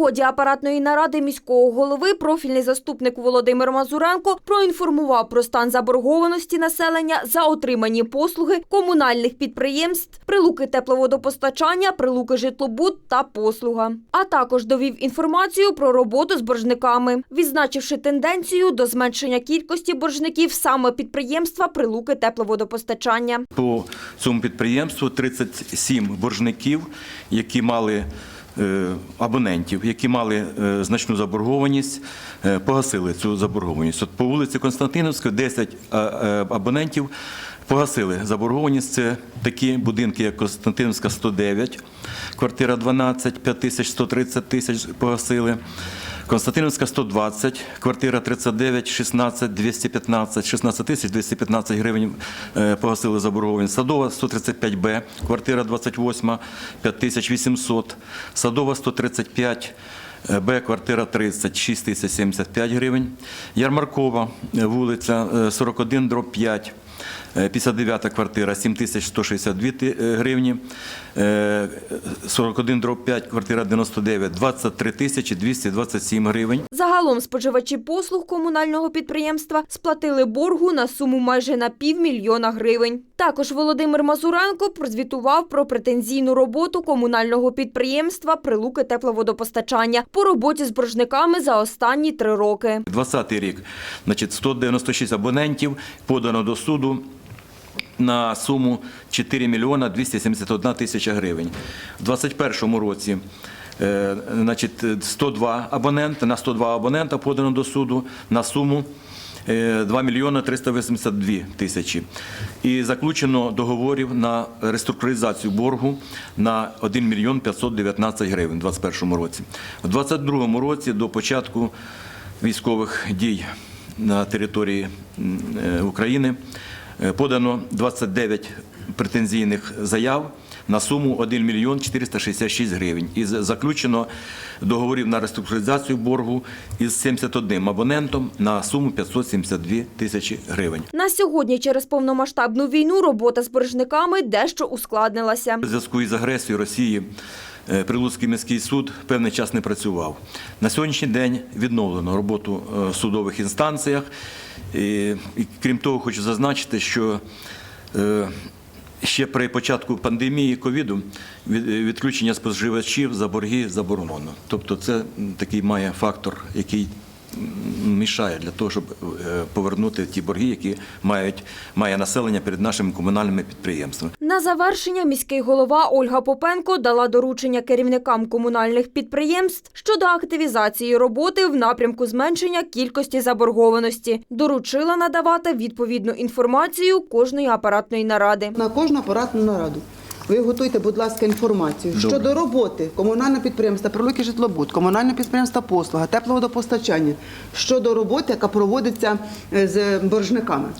ході апаратної наради міського голови профільний заступник Володимир Мазуренко проінформував про стан заборгованості населення за отримані послуги комунальних підприємств, прилуки тепловодопостачання, прилуки житлобуд та послуга. А також довів інформацію про роботу з боржниками, відзначивши тенденцію до зменшення кількості боржників саме підприємства прилуки тепловодопостачання. По цьому підприємству 37 боржників, які мали абонентів, які мали е, значну заборгованість, е, погасили цю заборгованість. От по вулиці Константиновської 10 е, е, абонентів погасили заборгованість. Це такі будинки, як Константиновська 109, квартира 12, 5 тисяч 130 тисяч погасили. Константиновська 120, квартира 39, 16, 215, 16 тисяч 215 гривень е, погасили заборгованість. Садова 135Б, квартира 28, 5 тисяч 800. Садова 135, е, Б, квартира 30, 6 тисяч 75 гривень. Ярмаркова, е, вулиця е, 41, дроб 5. Е, 59 квартира 7162 ти- е, гривні, Е, 41 дроб 5, квартира 99, 23 тисячі 227 гривень. Загалом споживачі послуг комунального підприємства сплатили боргу на суму майже на півмільйона гривень. Також Володимир Мазуренко прозвітував про претензійну роботу комунального підприємства Прилуки тепловодопостачання по роботі з боржниками за останні три роки. 20-й рік, значить, 196 абонентів подано до суду на суму 4 мільйона 271 тисяча гривень. У 2021 році е, значить, 102 абонента, на 102 абонента подано до суду на суму е, 2 мільйони 382 тисячі. І заключено договорів на реструктуризацію боргу на 1 мільйон 519 гривень у 2021 році. У 2022 році до початку військових дій на території е, України е, подано 29 претензійних заяв на суму 1 мільйон 466 гривень. І заключено договорів на реструктуризацію боргу із 71 абонентом на суму 572 тисячі гривень. На сьогодні через повномасштабну війну робота з боржниками дещо ускладнилася. У зв'язку із агресією Росії е, Прилуцький міський суд певний час не працював. На сьогоднішній день відновлено роботу е, в судових інстанціях. І, крім того, хочу зазначити, що е, ще при початку пандемії ковіду від- відключення споживачів за борги заборонено. Тобто це такий має фактор, який мішає для того, щоб е, повернути ті борги, які мають, має населення перед нашими комунальними підприємствами. На завершення міський голова Ольга Попенко дала доручення керівникам комунальних підприємств щодо активізації роботи в напрямку зменшення кількості заборгованості. Доручила надавати відповідну інформацію кожної апаратної наради. На кожну апаратну нараду. Ви готуйте, будь ласка, інформацію Добре. щодо роботи комунального підприємства «Прилуки житлобуд», комунального підприємства послуга, тепловодопостачання щодо роботи, яка проводиться е, з боржниками.